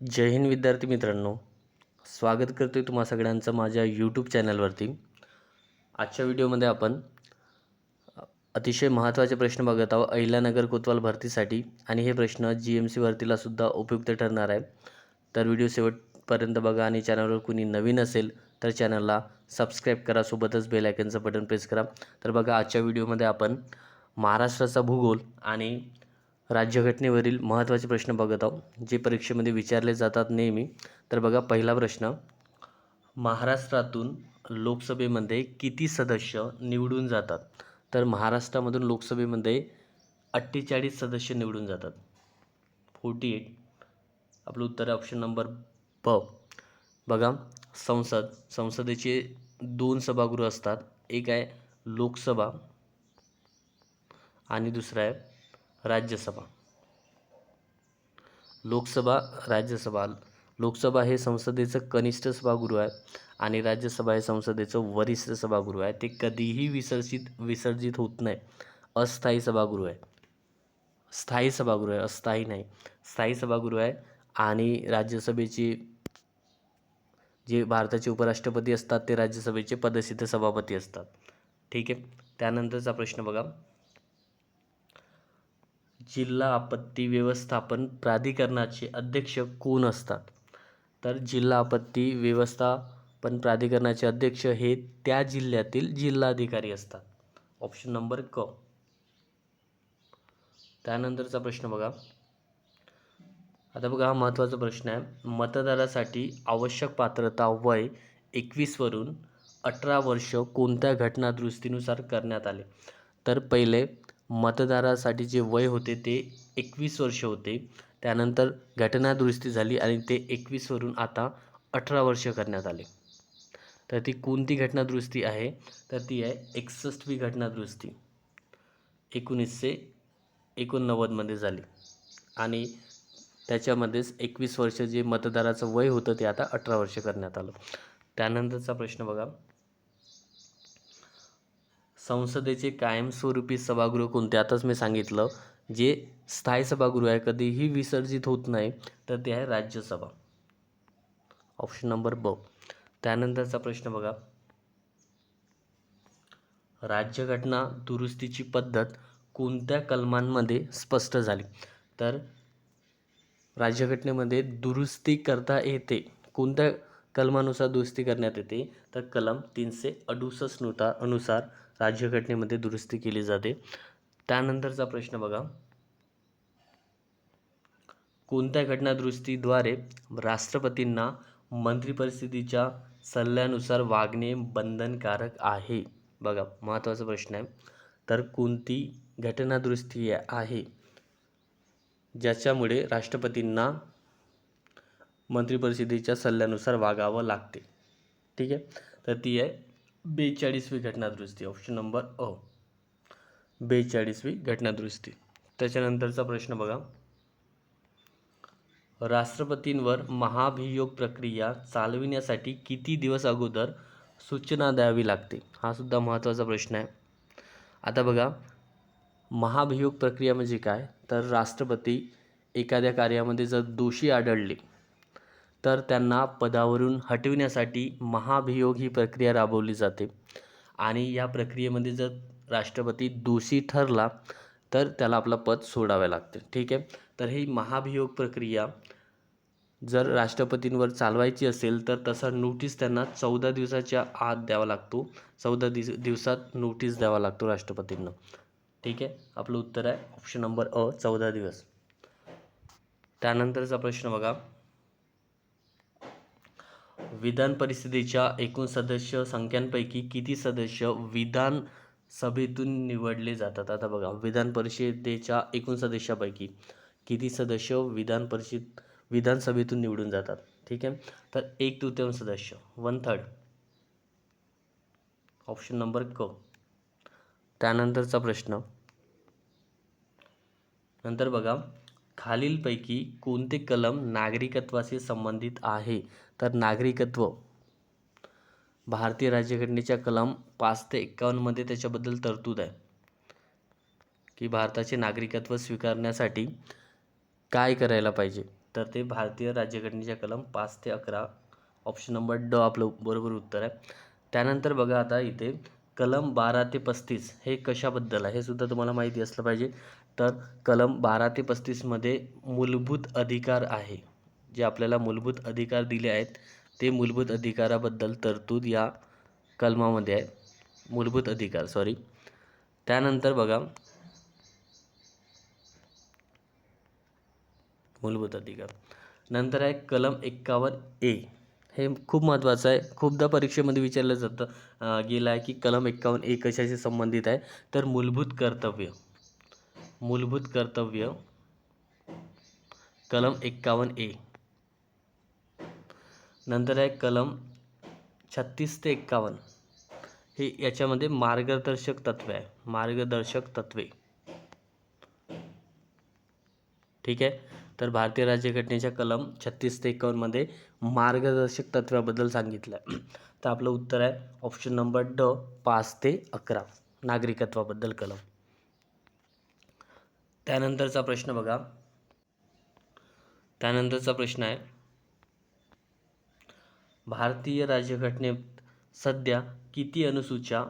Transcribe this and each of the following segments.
जय हिंद विद्यार्थी मित्रांनो. स्वागत करतो आहे तुम्हा सगळ्यांचं माझ्या यूट्यूब चॅनलवरती आजच्या व्हिडिओमध्ये आपण अतिशय महत्त्वाचे प्रश्न बघत आहोत. अहिल्यानगर कोतवाल भरतीसाठी. आणि हे प्रश्न जी एम सी भरतीलासुद्धा उपयुक्त ठरणार आहे. तर व्हिडिओ शेवटपर्यंत बघा आणि चॅनलवर कुणी नवीन असेल तर चॅनलला सबस्क्राईब करा. सोबतच बेल आयकनचं बटन प्रेस करा. तर बघा आजच्या व्हिडिओमध्ये आपण महाराष्ट्राचा भूगोल आणि राज्यघटनेवरील महत्त्वाचे प्रश्न बघत आहोत. जे परीक्षेमध्ये विचारले जातात नेहमी. तर बघा पहिला प्रश्न महाराष्ट्रातून लोकसभेमध्ये किती सदस्य निवडून जातात? तर महाराष्ट्रामधून लोकसभेमध्ये अठ्ठेचाळीस सदस्य निवडून जातात. Forty eight. आपलं उत्तर ऑप्शन नंबर ब बघा संसद. संसदेचे दोन सभागृह असतात. एक आहे लोकसभा आणि दुसरं आहे राज्यसभा. लोकसभा राज्यसभा. लोकसभा हे संसदेचं कनिष्ठ सभागृह आहे आणि राज्यसभा हे संसदेचं वरिष्ठ सभागृह आहे. ते कधीही विसर्जित विसर्जित होत नाही. अस्थायी सभागृह आहे. स्थायी सभागृह आहे. अस्थायी नाही. स्थायी सभागृह आहे आणि राज्यसभेचे जे भारताचे उपराष्ट्रपती असतात ते राज्यसभेचे पदसिद्ध सभापती असतात. ठीक आहे? त्यानंतरचा प्रश्न बघा. जिल्हा आपत्ती व्यवस्थापन प्राधिकरणाचे अध्यक्ष कोण असतात? तर जिल्हा आपत्ती व्यवस्थापन प्राधिकरणाचे अध्यक्ष हे त्या जिल्ह्यातील जिल्हाधिकारी असतात. ऑप्शन नंबर क त्यानंतरचा प्रश्न बघा. आता बघा हा महत्त्वाचा प्रश्न आहे. मतदारासाठी आवश्यक पात्रता वय एकवीसवरून अठरा वर्ष कोणत्या घटनादुरुस्तीनुसार करण्यात आले? तर पहिले मतदारासाठी जे वय होते ते एकवीस वर्ष होते. त्यानंतर घटनादुरुस्ती झाली आणि ते एकवीसवरून आता अठरा वर्ष करण्यात आले. तर ती कोणती घटनादुरुस्ती आहे? तर ती आहे एकसष्टवी घटनादुरुस्ती एकोणीसशे एकोणनव्वदमध्ये झाली. आणि त्याच्यामध्येच एकवीस वर्ष जे मतदाराचं वय होतं ते आता अठरा वर्ष करण्यात आलं. त्यानंतरचा प्रश्न बघा. संसदेचे कायमस्वरूपी सभागृह कोणते? आताच मी सांगितलं जे स्थायी सभागृह आहे कधीही विसर्जित होत नाही तर ते आहे राज्यसभा. ऑप्शन नंबर ब त्यानंतरचा प्रश्न बघा. राज्यघटना दुरुस्तीची पद्धत कोणत्या कलमांमध्ये स्पष्ट झाली? तर राज्यघटनेमध्ये दुरुस्ती करता येते. कोणत्या कलमानुसार दुरुस्ती करण्यात येते? तर कलम तीनशे अडुसष्ट नुता अनुसार राज्यघटनेमध्ये दुरुस्ती केली जाते. त्यानंतरचा प्रश्न बघा. कोणत्या घटनादुरुस्तीद्वारे राष्ट्रपतींना मंत्रिपरिषदेच्या सल्ल्यानुसार वागणे बंधनकारक आहे? बघा महत्त्वाचा प्रश्न आहे. तर कोणती घटनादुरुस्ती आहे? ज्याच्यामुळे राष्ट्रपतींना मंत्रिपरिषदेच्या सल्ल्यानुसार वागावं लागते. ठीक आहे? तर ती आहे बेचाळीसवी घटनादुरुस्ती ऑप्शन नंबर अ. बेचाळीसवी घटनादुरुस्ती. त्याच्यानंतरचा प्रश्न बघा. राष्ट्रपतींवर महाभियोग प्रक्रिया चालविण्यासाठी किती दिवस अगोदर सूचना द्यावी लागते? हा सुद्धा महत्त्वाचा प्रश्न आहे. आता बघा. महाभियोग प्रक्रिया म्हणजे काय? तर राष्ट्रपती एखाद्या कार्यामध्ये जर दोषी आढळले तर त्यांना पदावरून हटविण्यासाठी महाभियोग ही प्रक्रिया राबवली जाते. आणि या प्रक्रियेमध्ये जर राष्ट्रपती दोषी ठरला तर त्याला आपलं पद सोडावे लागते. ठीक आहे? तर ही महाभियोग प्रक्रिया जर राष्ट्रपतींवर चालवायची असेल तर तसा नोटीस त्यांना चौदा दिवसाच्या आत द्यावा लागतो. चौदा दिस दिवसात नोटीस द्यावा लागतो राष्ट्रपतींना. ठीक आहे? आपलं उत्तर आहे ऑप्शन नंबर अ चौदा दिवस. त्यानंतरचा प्रश्न बघा. विधान परिषदेच्या एकूण सदस्य संख्यांपैकी किती सदस्य विधान सभेतून निवडले जातात? आता बघा विधान परिषदेच्या एकूण सदस्यापैकी किती सदस्य विधान परिषद विधानसभेतून निवडून जातात? ठीक आहे? तर एक तृतीयांश सदस्य. वन थर्ड ऑप्शन नंबर क त्यानंतरचा प्रश्न. नंतर बघा. खालीलपैकी कोणते कलम नागरिकत्वाशी संबंधित आहे? तर नागरिकत्व भारतीय राज्यघटनेच्या कलम पाच ते एक्कावन्नमध्ये त्याच्याबद्दल तरतूद आहे. की भारताचे नागरिकत्व स्वीकारण्यासाठी काय करायला पाहिजे? तर ते भारतीय राज्यघटनेच्या कलम पाच ते अकरा ऑप्शन नंबर ड आपलं बरोबर उत्तर आहे. त्यानंतर बघा आता इथे कलम बारा ते पस्तीस हे कशाबद्दल आहे? हे सुद्धा तुम्हाला माहिती असलं पाहिजे. तर कलम बारा ते पस्तीसमध्ये मूलभूत अधिकार आहे. जे आपल्याला मूलभूत अधिकार दिले आहेत ते मूलभूत अधिकाराबद्दल तरतूद या कलमामध्ये आहे. मूलभूत अधिकार सॉरी त्यानंतर बघा मूलभूत अधिकार. नंतर आहे कलम एक्कावन्न ए. हे खूप महत्त्वाचं आहे. खूपदा परीक्षेमध्ये विचारलं जातं गेलं आहे की कलम एक्कावन्न ए कशाशी संबंधित आहे? तर मूलभूत कर्तव्य. मूलभूत कर्तव्य कलम एक्कावन्न ए. नंतर आहे कलम छत्तीस ते एक्कावन्न हे याच्यामध्ये मार्गदर्शक तत्वे आहे. मार्गदर्शक तत्वे. ठीक आहे? तर भारतीय राज्यघटनेच्या कलम छत्तीस ते एकावन्नमध्ये मार्गदर्शक तत्वाबद्दल सांगितलं आहे तर आपलं उत्तर आहे ऑप्शन नंबर ड पाच ते अकरा. नागरिकत्वाबद्दल कलम. त्यानंतरचा प्रश्न बघा. त्यानंतरचा प्रश्न आहे. भारतीय राज्यघटनेत सध्या किती अनुसूच्या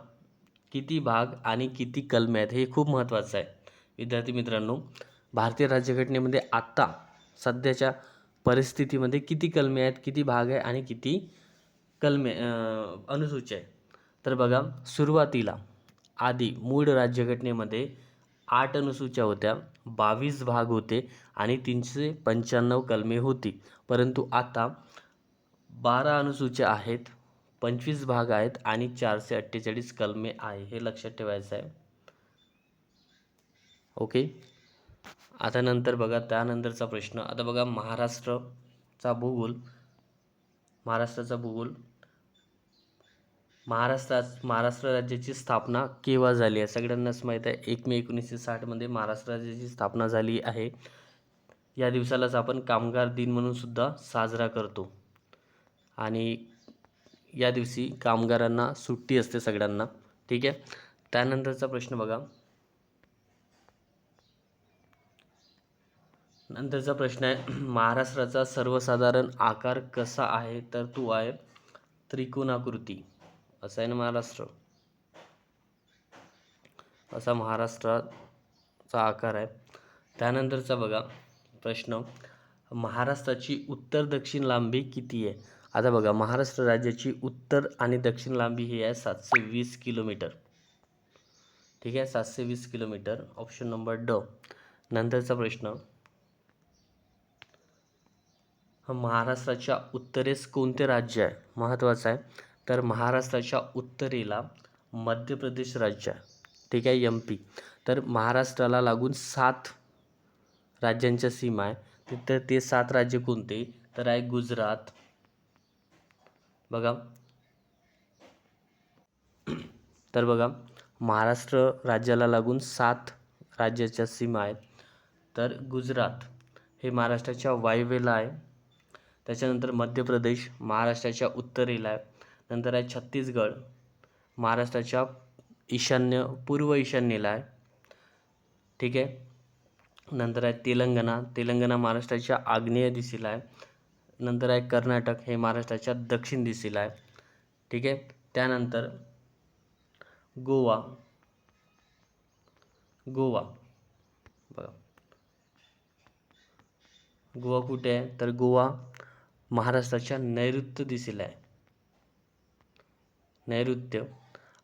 किती भाग आणि किती कलमे आहेत हे खूप महत्त्वाचं आहे. विद्यार्थी मित्रांनो भारतीय राज्यघटनेमध्ये आत्ता सध्याच्या परिस्थितीमध्ये किती कलमे आहेत किती भाग आहे आणि किती कलमे अनुसूची आहे तर बघा सुरुवातीला आधी मूळ राज्यघटनेमध्ये आठ अनुसूच्या होत्या बावीस भाग होते आणि तीनशे पंच्याण्णव कलमे होती. परंतु आता बारा अनुसूच्या आहेत पंचवीस भाग आहेत आणि चारशे अठ्ठेचाळीस कलमे आहे. हे लक्षात ठेवायचं आहे. ओके? आता नंतर बघा त्यानंतरचा प्रश्न. आता बघा महाराष्ट्रचा भूगोल. महाराष्ट्राचा भूगोल. महाराष्ट्रात महाराष्ट्र राज्याची स्थापना केव्हा झाली आहे? सगळ्यांनाच माहीत आहे एक मे एकोणीसशे साठमध्ये महाराष्ट्र राज्याची स्थापना झाली आहे. या दिवसालाच आपण कामगार दिन म्हणून सुद्धा साजरा करतो. आणि या दिवशी कामगारांना सुट्टी असते सगळ्यांना. ठीक आहे? त्यानंतरचा प्रश्न बघा. नंतरचा प्रश्न आहे महाराष्ट्राचा सर्वसाधारण आकार कसा आहे? तर तो आहे त्रिकोणाकृती. असा आहे ना महाराष्ट्र. असा महाराष्ट्राचा आकार आहे. त्यानंतरचा बघा प्रश्न. महाराष्ट्राची उत्तर दक्षिण लांबी किती आहे? आता बघा महाराष्ट्र राज्याची उत्तर आणि दक्षिण लांबी ही आहे सातशे वीस किलोमीटर. ठीक आहे? सातशे वीस किलोमीटर. ऑप्शन नंबर ड. नंतरचा प्रश्न. महाराष्ट्राच्या उत्तरेस कोणते राज्य आहे? महत्त्वाचं आहे. तर महाराष्ट्राच्या उत्तरेला मध्य प्रदेश राज्य ठीक आहे यम पी. तर महाराष्ट्राला लागून सात राज्यांच्या सीमा आहे. तिथं ते सात राज्य कोणते? तर आहे गुजरात. बघा. तर बघा महाराष्ट्र राज्याला लागून सात राज्याच्या सीमा आहेत. तर गुजरात हे महाराष्ट्राच्या वायव्येला आहे. त्याच्यानंतर मध्य प्रदेश महाराष्ट्राच्या उत्तरेला आहे. नंतर आहे छत्तीसगड महाराष्ट्राच्या ईशान्य पूर्व ईशान्येला आहे. ठीक आहे? नंतर आहे तेलंगणा. तेलंगणा महाराष्ट्राच्या आग्नेय दिशेला आहे. नंतर आहे कर्नाटक हे महाराष्ट्राच्या दक्षिण दिशेला आहे. ठीक आहे? त्यानंतर गोवा. गोवा. बघा. गोवा कुठे आहे? तर गोवा महाराष्ट्राच्या नैऋत्य दिशेला आहे. नैऋत्य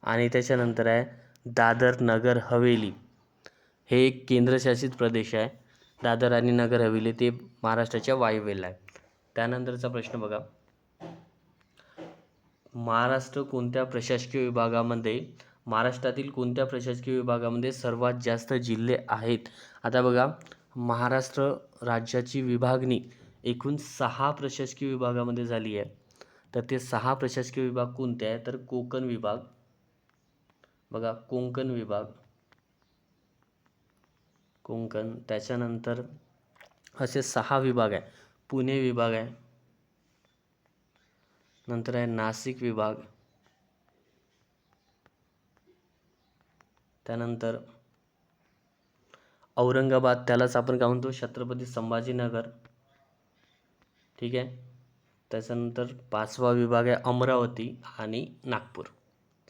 आणि त्याच्यानंतर आहे दादर नगर हवेली. हे एक केंद्रशासित प्रदेश आहे. दादर आणि नगर हवेली ते महाराष्ट्राच्या वायव्येला आहे. त्यानंतरचा प्रश्न बघा. महाराष्ट्र कोणत्या प्रशासकीय विभागामध्ये महाराष्ट्रातील कोणत्या प्रशासकीय विभागामध्ये सर्वात जास्त जिल्हे आहेत? आता बघा महाराष्ट्र राज्याची विभागणी एकूण सहा प्रशासकीय विभागामध्ये झाली आहे. तर ते सहा प्रशासकीय विभाग कोणते आहे तर कोकण विभाग. बघा, कोकण विभाग. कोकण, त्याच्यानंतर असे सहा विभाग आहे पुणे विभाग आहे. नंतर आहे नाशिक विभाग. त्यानंतर औरंगाबाद, त्यालाच आपण काय म्हणतो? छत्रपती संभाजीनगर. ठीक आहे? त्याच्यानंतर पाचवा विभाग आहे अमरावती आणि नागपूर.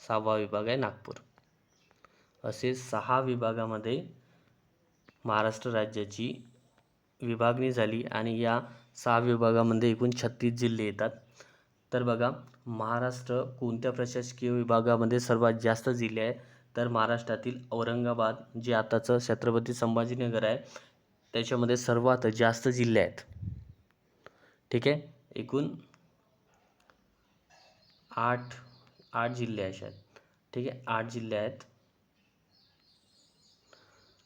सहावा विभाग आहे नागपूर. असे सहा विभागामध्ये महाराष्ट्र राज्याची विभागणी झाली आणि या सहा विभागामध्ये एकूण छत्तीस जिल्हे येतात. तर बघा महाराष्ट्र कोणत्या प्रशासकीय विभागामध्ये सर्वात जास्त जिल्हे आहे तर महाराष्ट्रातील औरंगाबाद जे आताचं छत्रपती संभाजीनगर आहे त्याच्यामध्ये सर्वात जास्त जिल्हे आहेत. ठीक आहे? एकूण आठ आठ जिल्हे असे आहेत. ठीक आहे? आठ जिल्हे आहेत.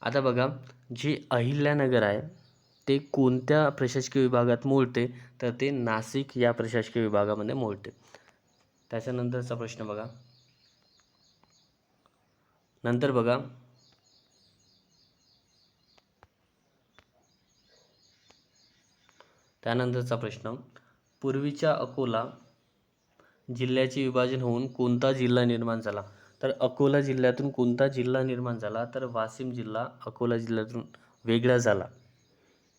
आता बघा जे अहिल्यानगर आहे ते कोणत्या प्रशासकीय विभागात मोडते? तर ते नाशिक या प्रशासकीय विभागामध्ये मोडते. त्याच्यानंतरचा प्रश्न बघा. नंतर बघा. त्यानंतरचा प्रश्न. पूर्वीच्या अकोला जिल्ह्याचे विभाजन होऊन कोणता जिल्हा निर्माण झाला? तर अकोला जिल्ह्यातून कोणता जिल्हा निर्माण झाला? तर वाशिम जिल्हा अकोला जिल्ह्यातून वेगळा झाला.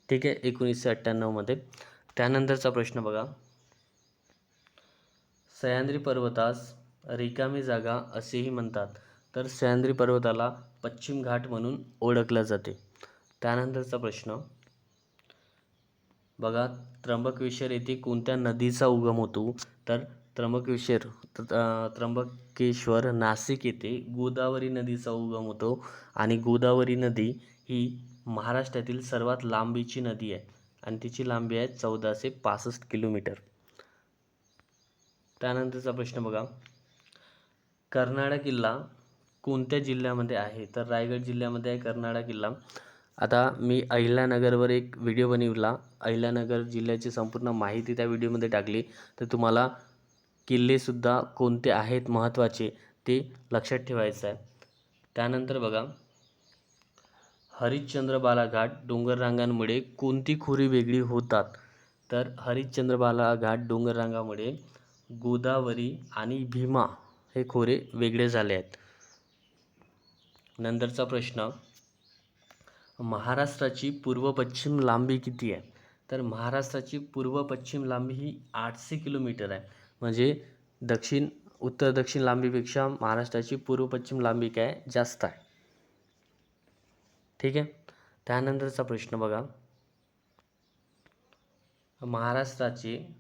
ठीक आहे एकोणीसशे अठ्ठ्याण्णवमध्ये त्यानंतरचा प्रश्न बघा. सह्याद्री पर्वतास रिकामी जागा असेही म्हणतात. तर सह्याद्री पर्वताला पश्चिम घाट म्हणून ओळखलं जाते. त्यानंतरचा प्रश्न बघा त्र्यंबकेश्वर येथे कोणत्या नदीचा उगम होतो? तर त्र्यंबकेश्वर त्र्यंबकेश्वर नाशिक येथे गोदावरी नदीचा उगम होतो आणि गोदावरी नदी ही महाराष्ट्रातील सर्वात लांबीची नदी आहे आणि तिची लांबी आहे चौदाशे पासष्ट किलोमीटर. त्यानंतरचा प्रश्न बघा. कर्नाळा किल्ला कोणत्या जिल्ह्यामध्ये आहे? तर रायगड जिल्ह्यामध्ये आहे कर्नाळा किल्ला. आता मी अहिल्यानगरवर एक व्हिडिओ बनविला. अहिल्यानगर जिल्ह्याची संपूर्ण माहिती त्या व्हिडिओमध्ये टाकली. तर तुम्हाला किल्लेसुद्धा कोणते आहेत महत्त्वाचे ते लक्षात ठेवायचं आहे. त्यानंतर बघा हरिश्चंद्र बालाघाट डोंगररांगांमुळे कोणती खोरी वेगळी होतात? तर हरिश्चंद्र बालाघाट डोंगररांगामुळे गोदावरी आणि भीमा हे खोरे वेगळे झाले आहेत. नंतरचा प्रश्न महाराष्ट्राची पूर्व पश्चिम लांबी किती आहे? तर महाराष्ट्राची पूर्व पश्चिम लांबी ही आठशे किलोमीटर आहे. म्हणजे दक्षिण उत्तर दक्षिण लांबीपेक्षा महाराष्ट्राची पूर्व पश्चिम लांबी काय जास्त आहे? ठीक आहे? त्यानंतरचा प्रश्न बघा. महाराष्ट्राचे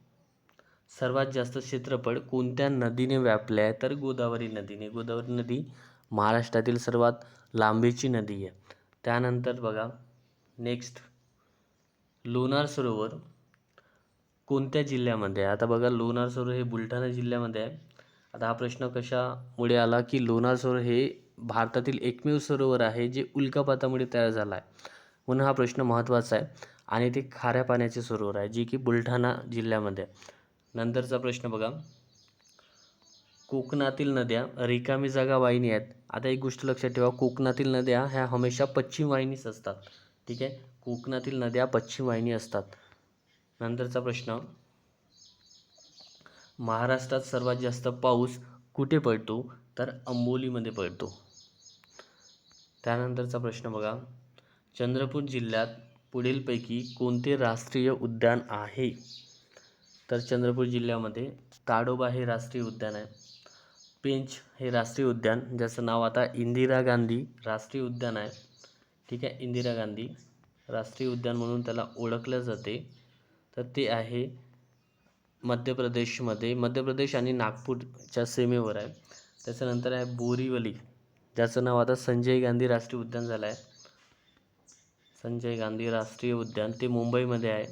सर्वात जास्त क्षेत्रफळ कोणत्या नदीने व्यापले आहे? तर गोदावरी नदीने. गोदावरी नदी महाराष्ट्रातील सर्वात लांबीची नदी आहे. त्यानंतर बघा नेक्स्ट लोणार सरोवर कोणत्या जिल्ह्यामध्ये? आहे आता बघा लोणार सरोवर हे बुलढाणा जिल्ह्यामध्ये आहे. आता हा प्रश्न कशामुळे आला की लोणार सरोवर हे भारतातील एकमेव सरोवर आहे जे उल्कापातामुळे तयार झाला आहे. म्हणून हा प्रश्न महत्त्वाचा आहे. आणि ते खाऱ्या पाण्याचे सरोवर आहे जे की बुलढाणा जिल्ह्यामध्ये आहे. नंतरचा प्रश्न बघा. कोकणातील नद्या रिकामी जागा वाहिनी आहेत. आता एक गोष्ट लक्षात ठेवा कोकणातील नद्या ह्या हमेशा पश्चिम वाहिनीच असतात. ठीक आहे? कोकणातील नद्या पश्चिम वाहिनी असतात. नंतरचा प्रश्न महाराष्ट्रात सर्वात जास्त पाऊस कुठे पडतो? तर अंबोलीमध्ये पडतो. त्यानंतरचा प्रश्न बघा चंद्रपूर जिल्ह्यात पुढीलपैकी कोणते राष्ट्रीय उद्यान आहे? तर चंद्रपूर जिल्ह्यामध्ये ताडोबा हे राष्ट्रीय उद्यान आहे. पेंच हे राष्ट्रीय उद्यान ज्याचं नाव आता इंदिरा गांधी राष्ट्रीय उद्यान आहे. ठीक आहे इंदिरा गांधी राष्ट्रीय उद्यान म्हणून त्याला ओळखलं जाते. तर ते आहे मध्य प्रदेशमध्ये. मध्य प्रदेश आणि नागपूरच्या सीमेवर आहे. त्याच्यानंतर आहे बोरीवली ज्याचं नाव आता संजय गांधी राष्ट्रीय उद्यान झालं आहे. संजय गांधी राष्ट्रीय उद्यान ते मुंबईमध्ये आहे.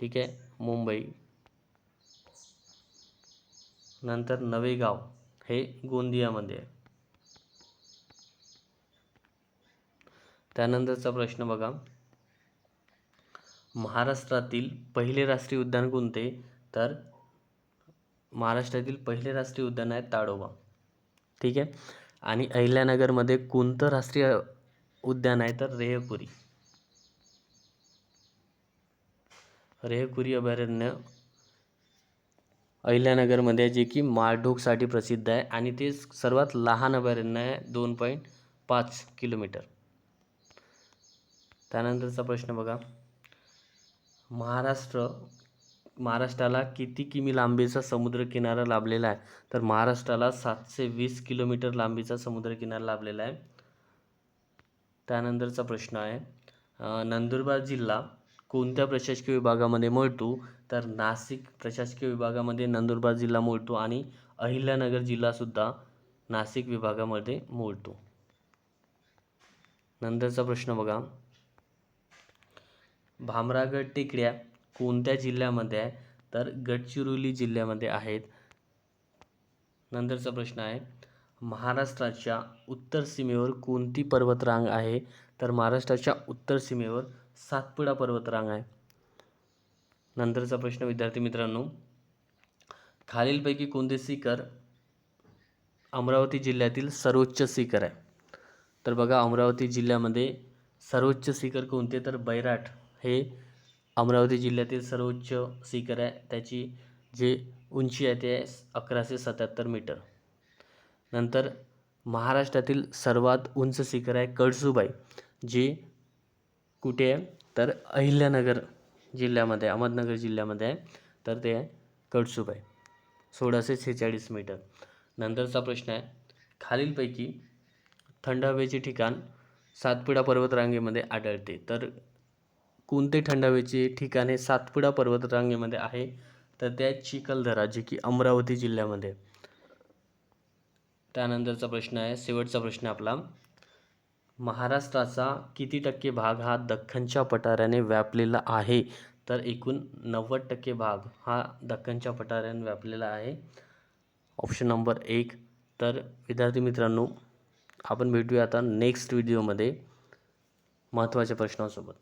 ठीक आहे मुंबई. नंतर नवेगाव हे गोंदियामध्ये आहे. त्यानंतरचा प्रश्न बघा. महाराष्ट्रातील पहिले राष्ट्रीय उद्यान कोणते? तर महाराष्ट्रातील पहिले राष्ट्रीय उद्यान आहे ताडोबा. ठीक आहे? आणि अहिल्यानगरमध्ये कोणतं राष्ट्रीय उद्यान आहे? तर रेहपुरी रेहकुरी अभयारण्य अहिल्यानगरमध्ये आहे जे की माळढोकसाठी प्रसिद्ध आहे आणि ते सर्वात लहान अभयारण्य आहे दोन पॉईंट पाच किलोमीटर. त्यानंतरचा प्रश्न बघा. महाराष्ट्र महाराष्ट्राला किती किमी लांबीचा समुद्रकिनारा लाभलेला आहे? तर महाराष्ट्राला सातशे वीस किलोमीटर लांबीचा समुद्रकिनारा लाभलेला आहे. त्यानंतरचा प्रश्न आहे. नंदुरबार जिल्हा कोणत्या प्रशासकीय विभागामध्ये मोडतो? तर नाशिक प्रशासकीय विभागामध्ये नंदुरबार जिल्हा मोडतो आणि अहिल्यानगर जिल्हासुद्धा नाशिक विभागामध्ये मोडतो. नंतरचा प्रश्न बघा. भामरागड टेकड्या कोणत्या जिल्ह्यामध्ये आहे तर गडचिरोली जिल्ह्यामध्ये आहेत. नंतरचा प्रश्न आहे. महाराष्ट्राच्या उत्तर सीमेवर कोणती पर्वतरांग आहे? तर महाराष्ट्राच्या उत्तर सीमेवर सातपुडा पर्वतरांग आहे. नंतरचा प्रश्न विद्यार्थी मित्रांनो. खालीलपैकी कोणते शिखर अमरावती जिल्ह्यातील सर्वोच्च शिखर आहे? तर बघा अमरावती जिल्ह्यामध्ये सर्वोच्च शिखर कोणते? तर बैराट हे अमरावती जिल्ह्यातील सर्वोच्च शिखर आहे. त्याची जे उंची आहे ते अकराशे सत्याहत्तर मीटर. नंतर महाराष्ट्रातील सर्वात उंच शिखर आहे कळसुबाई जे कुठे आहे? तर अहिल्यानगर जिल्ह्यामध्ये अहमदनगर जिल्ह्यामध्ये आहे. तर ते आहे. सोळाशे सेहेचाळीस मीटर. नंतरचा प्रश्न आहे खालीलपैकी थंड हवेचे ठिकाण सातपुडा पर्वतरांगेमध्ये आढळते. तर कोणते थंड हवेचे ठिकाण हे सातपुडा पर्वतरांगेमध्ये आहे? तर ते आहे चिखलदरा जे की अमरावती जिल्ह्यामध्ये. त्यानंतरचा प्रश्न आहे शेवटचा प्रश्न आपला. महाराष्ट्राचा किती टक्के भाग हा दख्खनच्या पठाराने व्यापलेला आहे? तर एकूण नव्वद टक्के भाग हा दख्खनच्या पठाराने व्यापलेला आहे. ऑप्शन नंबर एक. तर विद्यार्थी मित्रांनो आपण भेटूया आता नेक्स्ट व्हिडिओमध्ये महत्त्वाच्या प्रश्नांसोबत.